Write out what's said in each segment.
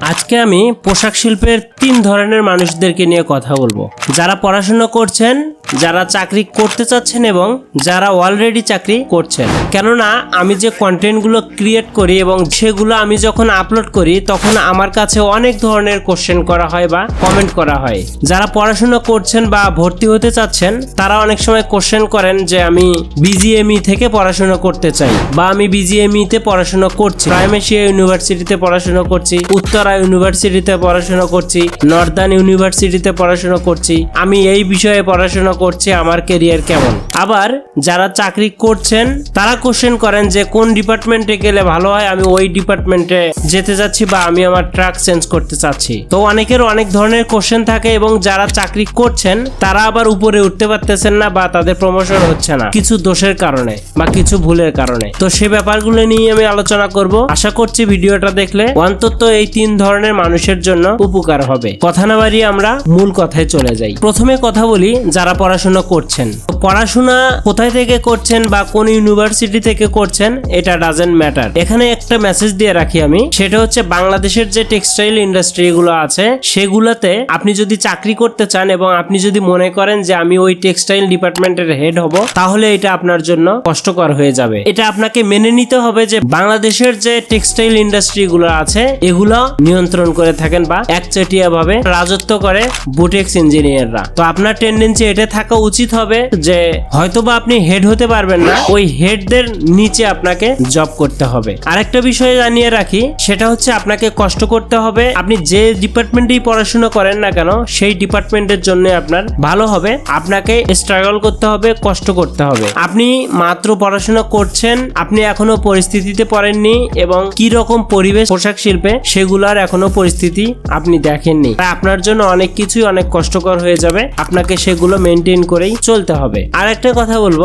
আজকে আমি পোশাক শিল্পের তিন ধরনের মানুষদেরকে নিয়ে কথা বলব। যারা পড়াশোনা করছেন, যারা চাকরি করতে চাচ্ছেন এবং যারা অলরেডি চাকরি করছেন। কেননা, আমি যে কন্টেন্টগুলো ক্রিয়েট করি এবং সেগুলো আমি যখন আপলোড করি, তখন আমার কাছে অনেক ধরনের কোশ্চেন করা হয় বা কমেন্ট করা হয়। যারা পড়াশোনা করছেন বা ভর্তি হতে চাচ্ছেন, তারা অনেক সময় কোশ্চেন করেন যে, আমি বিজিএমই থেকে পড়াশোনা করতে চাই বা আমি বিজিএমই তে পড়াশোনা করছি। প্রাইমেশিয়া ইউনিভার্সিটিতে পড়াশোনা করছি। উত্তরা ইউনিভার্সিটিতে পড়াশোনা করছি, নর্দার্ন ইউনিভার্সিটিতে পড়াশোনা করছি। আমি এই বিষয়ে পড়াশোনা করছি, আমার কেরিয়ার কেমন? আবার যারা চাকরি করছেন, তারা কোশ্চেন করেন যে কোন ডিপার্টমেন্টে গেলে ভালো হয়, আমি ওই ডিপার্টমেন্টে যেতে যাচ্ছি বা আমি আমার ট্রাক চেঞ্জ করতে চাচ্ছি। তো অনেকের অনেক ধরনের কোশ্চেন থাকে এবং যারা চাকরি করছেন, তারা আবার উপরে উঠতে পারতেছেন না বা তাদের প্রমোশন হচ্ছে না। কিছু দোষের কারণে বা কিছু ভুলের কারণে। তো সে ব্যাপারগুলো নিয়ে আমি আলোচনা করব। আশা করছি ভিডিওটা দেখলে অন্তত এই তিন ধরনের মানুষের জন্য উপকার হবে। কথা না বাড়িয়ে আমরা মূল কথায় চলে যাই। প্রথমে কথা বলি যারা পড়াশোনা করছেন। পড়াশোনা কোথায় থেকে করছেন বা কোন ইউনিভার্সিটি থেকে করছেন, এটা ডাজেন্ট ম্যাটার এখানে একটা মেসেজ দিয়ে রাখি আমি। সেটা হচ্ছে বাংলাদেশের যে টেক্সটাইল ইন্ডাস্ট্রি গুলো আছে, সেগুলোতে আপনি যদি চাকরি করতে চান এবং আপনি যদি মনে করেন যে আমি ওই টেক্সটাইল ডিপার্টমেন্টের হেড হব, তাহলে এটা আপনার জন্য কষ্টকর হয়ে যাবে। এটা আপনাকে মেনে নিতে হবে যে বাংলাদেশের যে টেক্সটাইল ইন্ডাস্ট্রি গুলো আছে, এগুলো নিয়ন্ত্রণ করে থাকেন বা একচেটিয়া ভাবে রাজত্ব করে বুটেক্স ইঞ্জিনিয়াররা। তো আপনার টেন্ডেন্সি এটা থাকা উচিত হবে যে হয়তোবা আপনি হেড হতে পারবেন না, ওই হেডদের নিচে আপনাকে জব করতে হবে। আরেকটা বিষয় জানিয়ে রাখি, সেটা হচ্ছে আপনাকে কষ্ট করতে হবে। আপনি যে ডিপার্টমেন্টেই পড়াশোনা করেন না কেন, সেই ডিপার্টমেন্টের জন্য আপনার ভালো হবে। আপনাকে স্ট্রাগল করতে হবে, কষ্ট করতে হবে। আপনি মাত্র পড়াশোনা করছেন, আপনি এখনও পরিস্থিতিতে পড়েননি এবং কি রকম পরিবেশ পোশাক শিল্পে সেগুলার এখনও পরিস্থিতি আপনি দেখেননি। তাই আপনার জন্য অনেক কিছুই অনেক কষ্টকর হয়ে যাবে। আপনাকে সেগুলো মেনটেন করেই চলতে হবে। আর একটা কথা বলব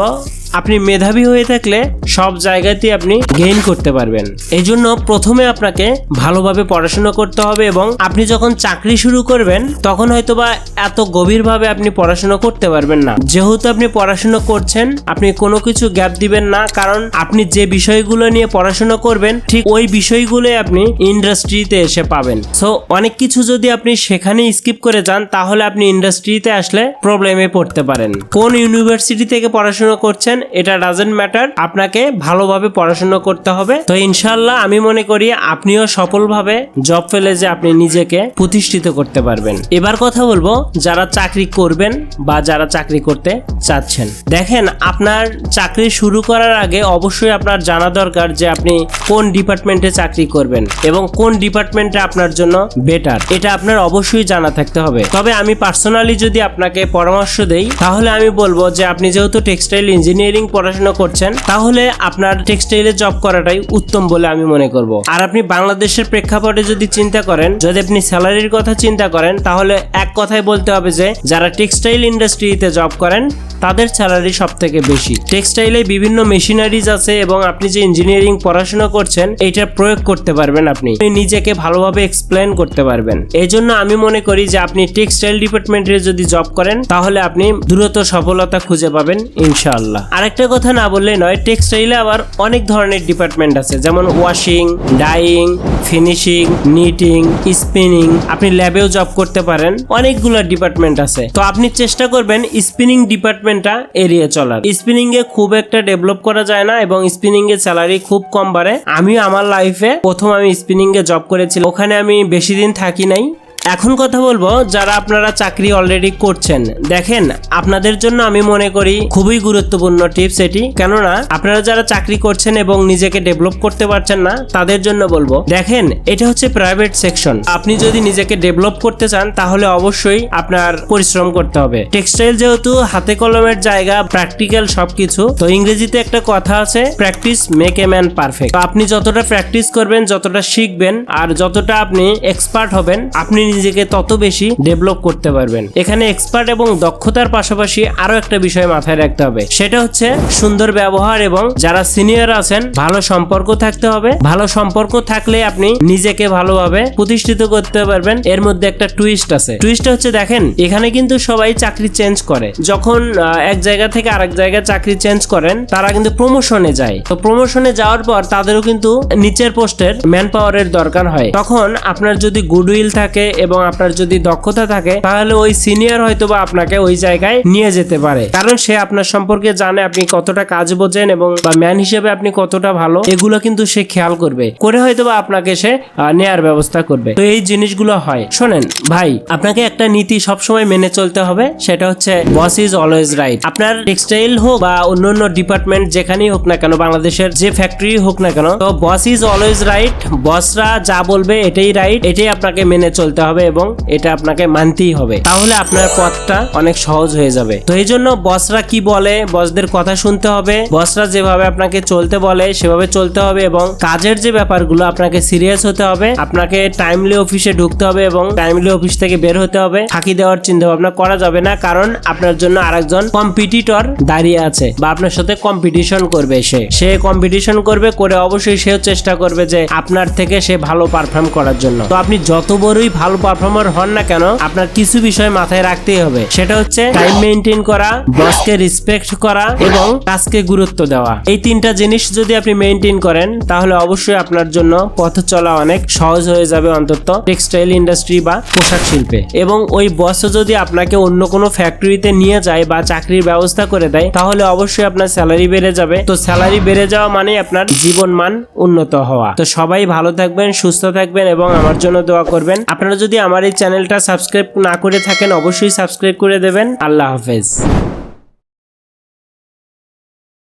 আপনি মেধাবী হয়ে থাকলে সব জায়গাতেই আপনি গেইন করতে পারবেন। এই জন্য প্রথমে আপনাকে ভালোভাবে পড়াশোনা করতে হবে এবং আপনি যখন চাকরি শুরু করবেন, তখন হয়তোবা এত গভীরভাবে আপনি পড়াশোনা করতে পারবেন না। যেহেতু আপনি পড়াশোনা করছেন, আপনি কোনো কিছু গ্যাপ দিবেন না, কারণ আপনি যে বিষয়গুলো নিয়ে পড়াশোনা করবেন, ঠিক ওই বিষয়গুলোই আপনি ইন্ডাস্ট্রিতে এসে পাবেন। সো অনেক কিছু যদি আপনি সেখানে স্কিপ করে যান, তাহলে আপনি ইন্ডাস্ট্রিতে আসলে প্রবলেমে পড়তে পারেন। কোন ইউনিভার্সিটি থেকে পড়াশোনা করছেন এটা ডাজেন্ট ম্যাটার আপনাকে ভালোভাবে পড়াশোনা করতে হবে। তো ইনশাল্লাহ আমি মনে করি আপনিও সফলভাবে জব ফেলে যে আপনি নিজেকে প্রতিষ্ঠিত করতে পারবেন। এবার কথা বলব যারা চাকরি করবেন বা যারা চাকরি করতে চাচ্ছেন। দেখেন, আপনার চাকরি শুরু করার আগে অবশ্যই আপনার জানা দরকার যে আপনি কোন ডিপার্টমেন্টে চাকরি করবেন এবং কোন ডিপার্টমেন্টে আপনার জন্য বেটার এটা আপনার অবশ্যই জানা থাকতে হবে। তবে আমি পার্সোনালি যদি আপনাকে পরামর্শ দেই, তাহলে আমি বলব যে আপনি যেহেতু টেক্সটাইল ইঞ্জিনিয়ারিং পড়াশোনা করছেন, তাহলে আপনার টেক্সটাইলে জব করাটাই উত্তম বলে আমি মনে করব। আর আপনি বাংলাদেশের প্রেক্ষাপটে যদি চিন্তা করেন, যদি আপনি স্যালারির কথা চিন্তা করেন, তাহলে এক কথায় বলতে হবে যে, যারা টেক্সটাইল ইন্ডাস্ট্রিতে জব করেন তাদের স্যালারি সব থেকে বেশি টেক্সটাইলে বিভিন্ন মেশিনারিজ আছে এবং আপনি যে ইঞ্জিনিয়ারিং পড়াশোনা করছেন এটা প্রয়োগ করতে পারবেন আপনি। নিজেকে ভালোভাবে এক্সপ্লেন করতে পারবেন। এই জন্য আমি মনে করি যে আপনি টেক্সটাইল ডিপার্টমেন্টে যদি জব করেন, তাহলে আপনি দ্রুত সফলতা খুঁজে পাবেন, ইনশাআল্লাহ। আরেকটা কথা না বললে নয় টেক্সটাইলে আবার অনেক ধরনের ডিপার্টমেন্ট আছে। যেমন washing dyeing finishing knitting spinning আপনি ল্যাবেও জব করতে পারেন। অনেকগুলো ডিপার্টমেন্ট আছে। তো আপনি চেষ্টা করবেন স্পিনিং ডিপার্টমেন্টটা এড়িয়ে চলার। স্পিনিং এ খুব একটা ডেভেলপ করা যায় না এবং স্পিনিং এ স্যালারি খুব কম বাড়ে। আমি আমার লাইফে প্রথম আমি স্পিনিং এ জব করেছিলাম। ওখানে আমি বেশি দিন থাকি নাই। এখন কথা বলব যারা আপনারা চাকরি অলরেডি করছেন। দেখেন, আপনাদের জন্য আমি মনে করি খুবই গুরুত্বপূর্ণ টিপস এটি। কেননা, আপনারা যারা চাকরি করছেন এবং নিজেকে ডেভেলপ করতে পারছেন না, তাদের জন্য বলব। দেখেন, এটা হচ্ছে প্রাইভেট সেকশন আপনি যদি নিজেকে ডেভেলপ করতে চান, তাহলে অবশ্যই আপনার পরিশ্রম করতে হবে। টেক্সটাইল যেহেতু, হাতে কলমের জায়গা প্র্যাকটিক্যাল সবকিছু। তো ইংরেজিতে একটা কথা আছে practice make a man perfect আপনি যতটা প্র্যাকটিস করবেন, যতটা শিখবেন, আর যতটা আপনি এক্সপার্ট হবেন, আপনি নিজেকে তত বেশি ডেভেলপ করতে পারবেন। এখানে এক্সপার্ট এবং দক্ষতার পাশাপাশি আরও একটা বিষয় মাথায় রাখতে হবে। সেটা হচ্ছে সুন্দর ব্যবহার এবং যারা সিনিয়র আছেন, ভালো সম্পর্ক থাকতে হবে। ভালো সম্পর্ক থাকলে আপনি নিজেকে ভালোভাবে প্রতিষ্ঠিত করতে পারবেন। এর মধ্যে একটা টুইস্ট আছে। টুইস্ট হচ্ছে দেখেন, এখানে কিন্তু সবাই চাকরি চেঞ্জ করে। যখন এক জায়গা থেকে আরেক জায়গায় চাকরি চেঞ্জ করেন, তারা কিন্তু প্রমোশনে যায়। তো প্রমোশনে যাওয়ার পর তাদেরও কিন্তু নিচের পোস্টের ম্যান পাওয়ারের দরকার হয়। তখন আপনার যদি গুডউইল থাকে এবং আপনার যদি দক্ষতা থাকে, তাহলে ওই সিনিয়র হয়তো বা আপনাকে ওই জায়গায় নিয়ে যেতে পারে। কারণ সে আপনার সম্পর্কে জানে আপনি কতটা কাজ বোঝেন এবং বা ম্যান হিসেবে আপনি কতটা ভালো, এগুলো কিন্তু সে খেয়াল করবে। করে হয়তো বা আপনাকে সে নেয়ার ব্যবস্থা করবে। তো এই জিনিসগুলো হয়। শোনেন, ভাই, আপনাকে একটা নীতি সবসময় মেনে চলতে হবে, সেটা হচ্ছে বস ইজ অলওয়েজ রাইট আপনার টেক্সটাইল হোক বা অন্য অন্য ডিপার্টমেন্ট যেখানেই হোক না কেন, বাংলাদেশের যে ফ্যাক্টরি হোক না কেন, তো বস ইজ অলওয়েজ রাইট বসরা যা বলবে এটাই রাইট এটাই আপনাকে মেনে চলতে হবে। এবং এটা আপনাকে মানতেই হবে। তাহলে আপনার পথটা অনেক সহজ হয়ে যাবে। তো এই জন্য বসরা কি বলে? বসদের কথা শুনতে হবে। বসরা যেভাবে আপনাকে চলতে বলে, সেভাবে চলতে হবে এবং কাজের যে ব্যাপারগুলো, আপনাকে সিরিয়াস হতে হবে। আপনাকে টাইমলি অফিসে ঢুকতে হবে এবং টাইমলি অফিস থেকে বের হতে হবে। ফাঁকি দেওয়ার চিন্তা ভাবনা করা যাবে না, কারণ আপনার জন্য আরেকজন কম্পিটিটর দাঁড়িয়ে আছে বা আপনার সাথে কম্পিটিশন করবে সে। সে কম্পিটিশন করবে করে অবশ্যই সেও চেষ্টা করবে যে আপনার থেকে সে ভালো পারফর্ম করার জন্য। তো আপনি যত বড়ই ভালো পারফর্মার হন না কেন, আপনার কিছু বিষয় মাথায় রাখতেই হবে। সেটা হচ্ছে টাইম মেনটেন করা বসকে রেসপেক্ট করা এবং কাজকে গুরুত্ব দেওয়া। এই তিনটা জিনিস যদি আপনি মেনটেন করেন, তাহলে অবশ্যই আপনার জন্য পথ চলা অনেক সহজ হয়ে যাবে অন্তত টেক্সটাইল ইন্ডাস্ট্রি বা পোশাক শিল্পে। এবং ওই বসও যদি আপনাকে অন্য কোনো ফ্যাক্টরিতে নিয়ে যায় বা চাকরির ব্যবস্থা করে দেয়, তাহলে অবশ্যই আপনার স্যালারি বেড়ে যাবে। তো স্যালারি বেড়ে যাওয়া মানে আপনার জীবন মান উন্নত হওয়া। তো সবাই ভালো থাকবেন, সুস্থ থাকবেন এবং আমার জন্য দোয়া করবেন। আপনারা যদি আমার এই চ্যানেলটা সাবস্ক্রাইব না করে থাকেন অবশ্যই সাবস্ক্রাইব করে দেবেন। আল্লাহ হাফেজ।